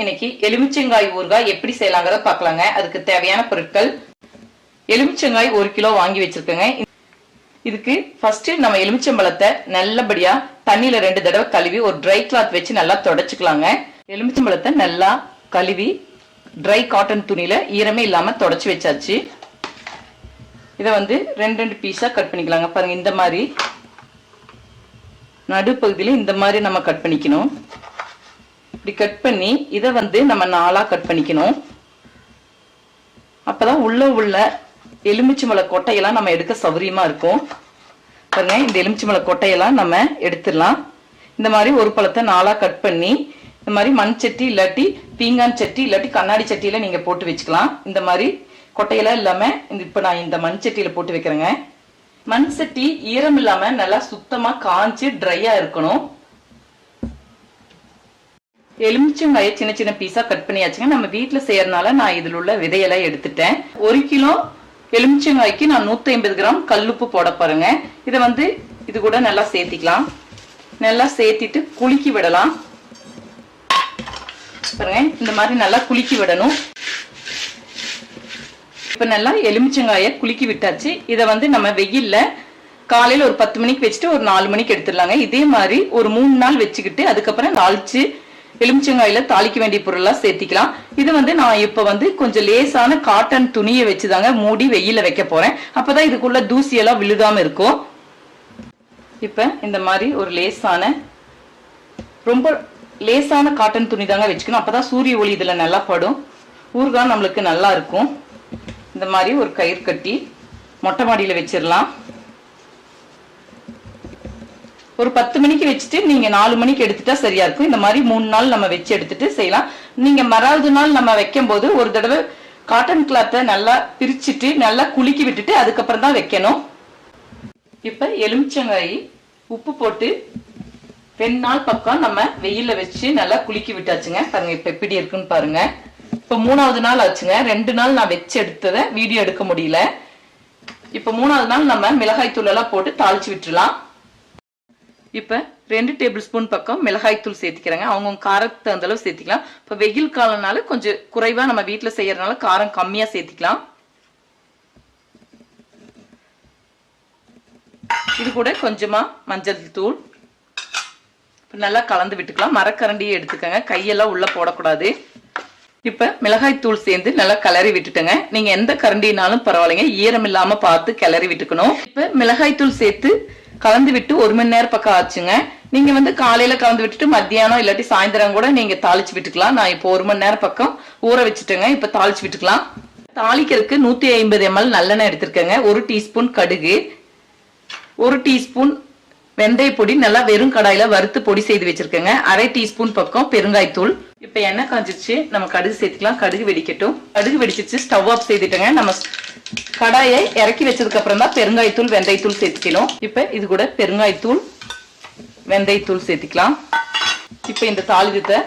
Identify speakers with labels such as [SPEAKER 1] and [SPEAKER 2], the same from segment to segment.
[SPEAKER 1] இன்னைக்கு எலுமிச்சங்காய் ஊறுகாய் எப்படி செய்யலாங்கிறத பார்க்கலாங்க. அதுக்கு தேவையான பொருட்கள் எலுமிச்சங்காய் ஒரு கிலோ வாங்கி வச்சிருக்கேங்க. இதுக்கு ஃபர்ஸ்ட் நம்ம எலுமிச்சம்பழத்தை நல்லபடியா தண்ணியில ரெண்டு தடவை கழுவி ஒரு ட்ரை கிளாத் வச்சு நல்லா தொடச்சுக்கலாங்க. எலுமிச்சம்பழத்தை நல்லா கழுவி ட்ரை காட்டன் துணியில ஈரமே இல்லாம தொடச்சு வச்சாச்சு. இதை வந்து ரெண்டு ரெண்டு பீஸா கட் பண்ணிக்கலாங்க. பாருங்க இந்த மாதிரி நடுப்பகுதியில இந்த மாதிரி நம்ம கட் பண்ணிக்கணும். இப்படி கட் பண்ணி இதை வந்து நம்ம நாளாக கட் பண்ணிக்கணும். அப்பதான் உள்ள உள்ள மலை கொட்டையெல்லாம் நம்ம எடுக்க சௌகரியமாக இருக்கும். பாருங்க இந்த எலுமிச்சம்பழ கொட்டையெல்லாம் நம்ம எடுத்துடலாம். இந்த மாதிரி ஒரு பழத்தை நாளாக கட் பண்ணி இந்த மாதிரி மண் சட்டி இல்லாட்டி பீங்கான் சட்டி இல்லாட்டி கண்ணாடி சட்டியில நீங்க போட்டு வச்சுக்கலாம். இந்த மாதிரி கொட்டையெல்லாம் இல்லாம இந்த இப்ப நான் இந்த மண் சட்டியில போட்டு வைக்கிறேங்க. மண் சட்டி ஈரம் இல்லாம நல்லா சுத்தமா காஞ்சு ட்ரையா இருக்கணும். எலுமிச்சங்காய சின்ன சின்ன பீஸா கட் பண்ணியாச்சுங்க. நம்ம வீட்டில் செய்யறதுனால நான் இதுல உள்ள விதையெல்லாம் எடுத்துட்டேன். ஒரு கிலோ எலுமிச்சங்காய்க்கு நான் 150 ஐம்பது கிராம் கல்லுப்பு போட பாருங்க இதை வந்து இது கூட நல்லா சேர்த்திக்கலாம். நல்லா சேர்த்திட்டு குலுக்கி விடலாம். பாருங்க இந்த மாதிரி நல்லா குலுக்கி விடணும். இப்ப நல்லா எலுமிச்சங்காய குலுக்கி விட்டாச்சு. இதை வந்து நம்ம வெயில்ல காலையில ஒரு பத்து மணிக்கு வச்சுட்டு ஒரு நாலு மணிக்கு எடுத்துடலாங்க. இதே மாதிரி ஒரு மூணு நாள் வச்சுக்கிட்டு அதுக்கப்புறம் தாளிச்சு எலுமிச்சங்காயில தாளிக்க வேண்டிய பொருள்லாம் சேர்த்திக்கலாம். இது வந்து நான் இப்ப வந்து கொஞ்சம் லேசான காட்டன் துணியை வச்சுதாங்க மூடி வெயில வைக்க போறேன். அப்பதான் இதுக்குள்ள தூசியெல்லாம் விழுகாம இருக்கும். இப்ப இந்த மாதிரி ஒரு லேசான ரொம்ப லேசான காட்டன் துணி தாங்க வச்சுக்கணும். அப்பதான் சூரிய ஒளி இதுல நல்லா படும். ஊறுகாய் நம்மளுக்கு நல்லா இருக்கும். இந்த மாதிரி ஒரு கயிறு கட்டி மொட்டை மாடியில வச்சிடலாம். ஒரு பத்து மணிக்கு வச்சுட்டு நீங்க நாலு மணிக்கு எடுத்துட்டா சரியா இருக்கும். இந்த மாதிரி மூணு நாள் நம்ம வச்சு எடுத்துட்டு செய்யலாம். நீங்க மறாவது நாள் நம்ம வைக்கும் போது ஒரு தடவை காட்டன் கிளாத்தை நல்லா பிரிச்சுட்டு நல்லா குலுக்கி விட்டுட்டு அதுக்கப்புறம் தான் வைக்கணும். இப்ப எலுமிச்சங்காய் உப்பு போட்டு ரெண்டு நாள் பக்கம் நம்ம வெயில வச்சு நல்லா குலுக்கி விட்டாச்சுங்க. பாருங்க இப்ப எப்படி இருக்குன்னு பாருங்க. இப்ப மூணாவது நாள் ஆச்சுங்க. ரெண்டு நாள் நான் வச்சு எடுத்ததை வீடியோ எடுக்க முடியல. இப்ப மூணாவது நாள் நம்ம மிளகாய் தூள் எல்லாம் போட்டு தாளிச்சு விட்டுலாம் இப்ப ரெண்டு டேபிள் ஸ்பூன் பக்கம் மிளகாய் தூள் அவங்க அவங்க காரத்துக்கு தகுந்த அளவு சேர்த்திக்கலாம். இப்ப வெயில் காலம்னால கொஞ்சம் குறைவா நம்ம வீட்டுல செய்யறதுனால காரம் கம்மியா சேர்த்திக்கலாம். இது கூட கொஞ்சமா மஞ்சள் தூள். நல்லா கலந்து விட்டுக்கலாம். மரக்கரண்டியை எடுத்துக்கங்க. கையெல்லாம் உள்ள போடக்கூடாது. இப்ப மிளகாய் தூள் சேர்ந்து நல்லா கிளறி விட்டுட்டுங்க. நீங்க எந்த கரண்டினாலும் பரவாயில்லைங்க. ஈரம் இல்லாமல் பார்த்து கிளறி விட்டுக்கணும். இப்ப மிளகாய் தூள் சேர்த்து கலந்து விட்டு ஒரு மணி நேரம் பக்கம் ஆச்சுங்க. நீங்க வந்து காலையில கலந்து விட்டுட்டு மத்தியானம் இல்லாட்டி சாயந்தரம் கூட நீங்க தாளிச்சு விட்டுக்கலாம். நான் இப்போ ஒரு மணி நேரம் பக்கம் ஊற வச்சுட்டேங்க. இப்ப தாளிச்சு விட்டுக்கலாம். தாளிக்கிறதுக்கு நூத்தி ஐம்பது எம்எல் நல்லெண்ணெய் எடுத்திருக்கேங்க. ஒரு டீஸ்பூன் கடுகு. ஒரு டீஸ்பூன் வெந்தய பொடி நல்லா வெறும் கடாயில வறுத்து பொடி செய்து வச்சிருக்கேங்க. அரை டீஸ்பூன் பக்கம் பெருங்காய்த்தூள். இப்ப எண்ணெய் காஞ்சிச்சு நம்ம கடுகு சேர்த்துக்கலாம். கடுகு வெடிக்கட்டும். கடுகு வெடிச்சிச்சு ஸ்டவ் ஆஃப் செய்துட்டேங்க. நம்ம கடாயை இறக்கி வச்சதுக்கு அப்புறம் தான் பெருங்காயத்தூள் வெந்தயத்தூள் சேர்த்துக்கணும். இப்ப இது கூட பெருங்காயத்தூள் வெந்தயத்தூள் சேர்த்துக்கலாம். இப்ப இந்த தாளிதத்தை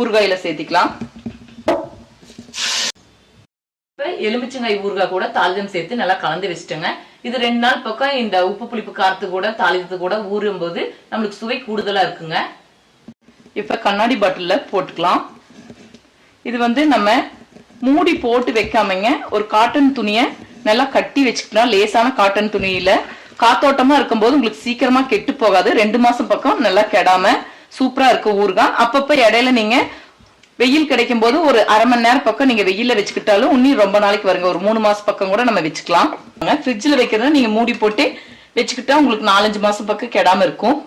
[SPEAKER 1] ஊறுகாயில சேர்த்துக்கலாம். இப்ப எலுமிச்சங்காய் ஊறுகாய் கூட தாளிதம் சேர்த்து நல்லா கலந்து வச்சுட்டேங்க. இது ரெண்டு நாள் பக்கம் இந்த உப்பு புளிப்பு காரத்து கூட தாளிதத்து கூட ஊறும் போது நம்மளுக்கு சுவை கூடுதலா இருக்குங்க. இப்போ கண்ணாடி பாட்டிலில் போட்டுக்கலாம். இது வந்து நம்ம மூடி போட்டு வைக்காமங்க ஒரு காட்டன் துணியை நல்லா கட்டி வச்சுக்கலாம் லேசான காட்டன் துணியில் காத்தோட்டமாக இருக்கும்போது உங்களுக்கு சீக்கிரமாக கெட்டு போகாது. ரெண்டு மாதம் பக்கம் நல்லா கெடாம சூப்பராக இருக்கும் ஊறுகாய் அப்பப்போ இடையில நீங்கள் வெயில் கிடைக்கும் போது ஒரு அரை மணி நேரம் பக்கம் நீங்க வெயில வச்சுக்கிட்டாலும் இன்னும் ரொம்ப நாளைக்கு வருங்க. ஒரு மூணு மாசம் பக்கம் கூட நம்ம வச்சுக்கலாம். ஃப்ரிட்ஜில் வைக்கிறத நீங்க மூடி போட்டு வச்சுக்கிட்டா உங்களுக்கு நாலஞ்சு மாசம் பக்கம் கெடாம இருக்கும்.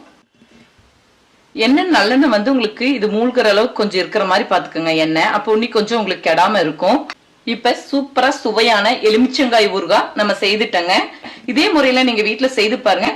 [SPEAKER 1] எண்ணெய் நல்லெண்ணெய் வந்து உங்களுக்கு இது மூழ்கிற அளவுக்கு கொஞ்சம் இருக்கிற மாதிரி பாத்துக்கோங்க எண்ணெய். அப்போ இன்னும் கொஞ்சம் உங்களுக்கு கெடாம இருக்கும். இப்ப சூப்பரா சுவையான எலுமிச்சங்காய் ஊறுகாய் நம்ம செய்துட்டோங்க. இதே முறையில நீங்க வீட்டுல செய்து பாருங்க.